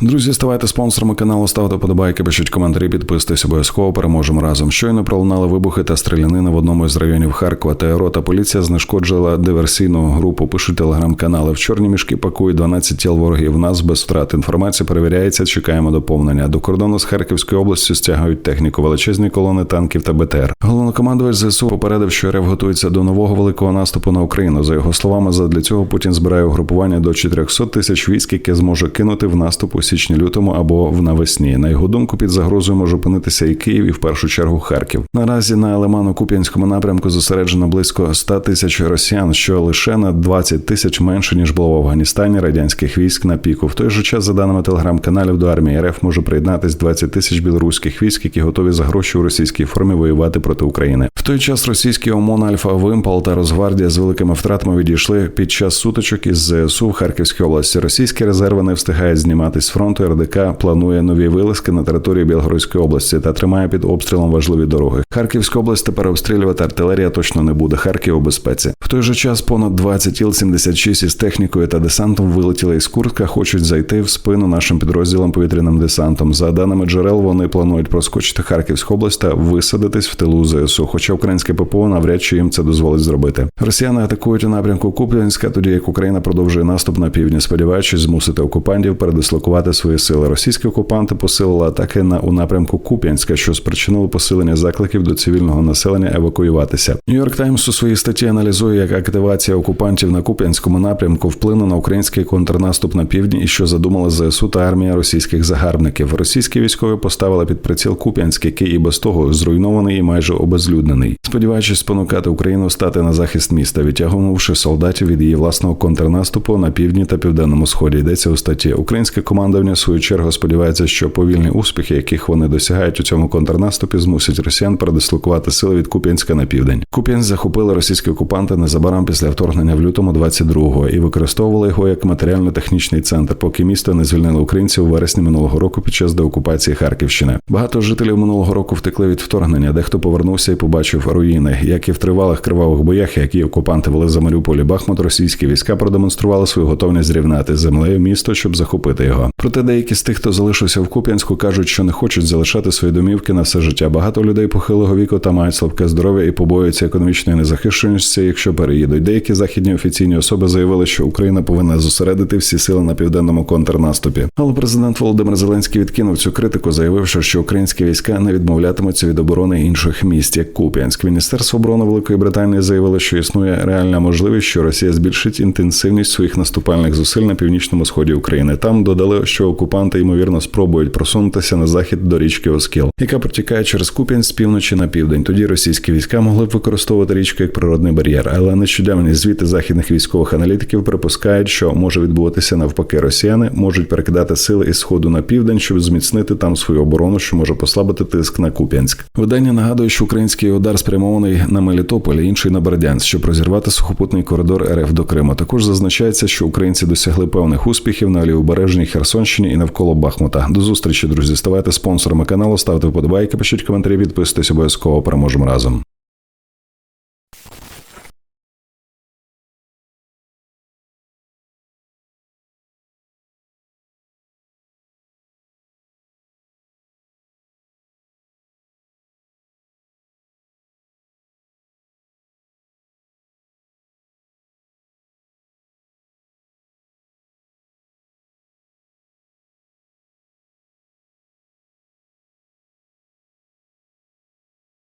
Друзі, ставайте спонсорами каналу, ставте подобайки, пишіть коментарі, підписуйтесь обов'язково. Переможемо разом. Щойно пролунали вибухи та стрілянини в одному із районів Харкова. ТРО та поліція знешкоджила диверсійну групу. Пишуть телеграм-канали. В чорні мішки пакують 12 тіл ворогів. Нас без втрат. Інформація перевіряється. Чекаємо доповнення. До кордону з Харківською областю стягають техніку, величезні колони танків та БТР. Головнокомандувач ЗСУ попередив, що РФ готується до нового великого наступу на Україну. За його словами, задля цього Путін збирає угрупування до 400 тисяч військ, яке зможе кинути в наступ січні-лютому або в навесні. На його думку, під загрозою може опинитися і Київ, і в першу чергу Харків. Наразі на Лимано-Куп'янському напрямку зосереджено близько 100 тисяч росіян, що лише на 20 тисяч менше ніж було в Афганістані радянських військ на піку. В той же час, за даними телеграм-каналів, до армії РФ може приєднатись 20 тисяч білоруських військ, які готові за гроші у російській формі воювати проти України. Той час російські ОМОН Альфа Вимпал та Росгвардія з великими втратами відійшли під час сутичок із ЗСУ в Харківській області. Російські резерви не встигають зніматись з фронту. РДК планує нові вилазки на території Білгородської області та тримає під обстрілом важливі дороги. Харківську область тепер обстрілювати артилерія точно не буде. Харків у безпеці. В той же час понад 20 Іл-76 із технікою та десантом вилетіли із Куртка, хочуть зайти в спину нашим підрозділам повітряним десантом. За даними джерел, вони планують проскочити Харківську область та висадитись в тилу ЗСУ. Хоча українське ППО навряд чи їм це дозволить зробити. Росіяни атакують у напрямку Куп'янська, тоді як Україна продовжує наступ на півдні, сподіваючись змусити окупантів передислокувати свої сили. Російські окупанти посилили атаки на у напрямку Куп'янська, що спричинило посилення закликів до цивільного населення евакуюватися. Нью-Йорк Таймс у своїй статті аналізує, як активація окупантів на Куп'янському напрямку вплине на український контрнаступ на півдні і що задумали ЗСУ та армія російських загарбників. Російські військові поставили під приціл Куп'янськ, який і без того зруйнований і майже обезлюднений, сподіваючись спонукати Україну стати на захист міста, відтягнувши солдатів від її власного контрнаступу на півдні та південному сході. Йдеться у статті. Українське командування в свою чергу сподівається, що повільні успіхи, яких вони досягають у цьому контрнаступі, змусять росіян передислокувати сили від Куп'янська на південь. Куп'янськ захопили російські окупанти незабаром після вторгнення в лютому 22-го і використовували його як матеріально-технічний центр, поки місто не звільнили українців у вересні минулого року під час деокупації Харківщини. Багато жителів минулого року втекли від вторгнення. Дехто повернувся і побачив руїни, як і в тривалих кривавих боях, які окупанти вели за Маріуполі Бахмут, російські війська продемонстрували свою готовність зрівняти з землею місто, щоб захопити його. Проте деякі з тих, хто залишився в Куп'янську, кажуть, що не хочуть залишати свої домівки на все життя. Багато людей похилого віку та мають слабке здоров'я і побоюються економічної незахищеності, якщо переїдуть. Деякі західні офіційні особи заявили, що Україна повинна зосередити всі сили на південному контрнаступі. Але президент Володимир Зеленський відкинув цю критику, заявивши, що українські війська не відмовлятимуться від оборони інших міст, як Куп'янськ. Міністерство оборони Великої Британії заявило, що існує реальна можливість, що Росія збільшить інтенсивність своїх наступальних зусиль на північному сході України. Там додали, що окупанти ймовірно спробують просунутися на захід до річки Оскіл, яка протікає через Куп'янськ з півночі на південь. Тоді російські війська могли б використовувати річку як природний бар'єр, але нещодавні звіти західних військових аналітиків припускають, що може відбуватися навпаки. Росіяни можуть перекидати сили із сходу на південь, щоб зміцнити там свою оборону, що може послабити тиск на Куп'янськ. Видання нагадує, що український удар спрямований на Мелітополь, інший на Бердянськ, щоб розірвати сухопутний коридор РФ до Криму. Також зазначається, що українці досягли певних успіхів на лівобережній Херсонщині і навколо Бахмута. До зустрічі, друзі. Ставайте спонсорами каналу, ставте вподобайки, пишіть коментарі, підписуйтесь обов'язково. Переможемо разом.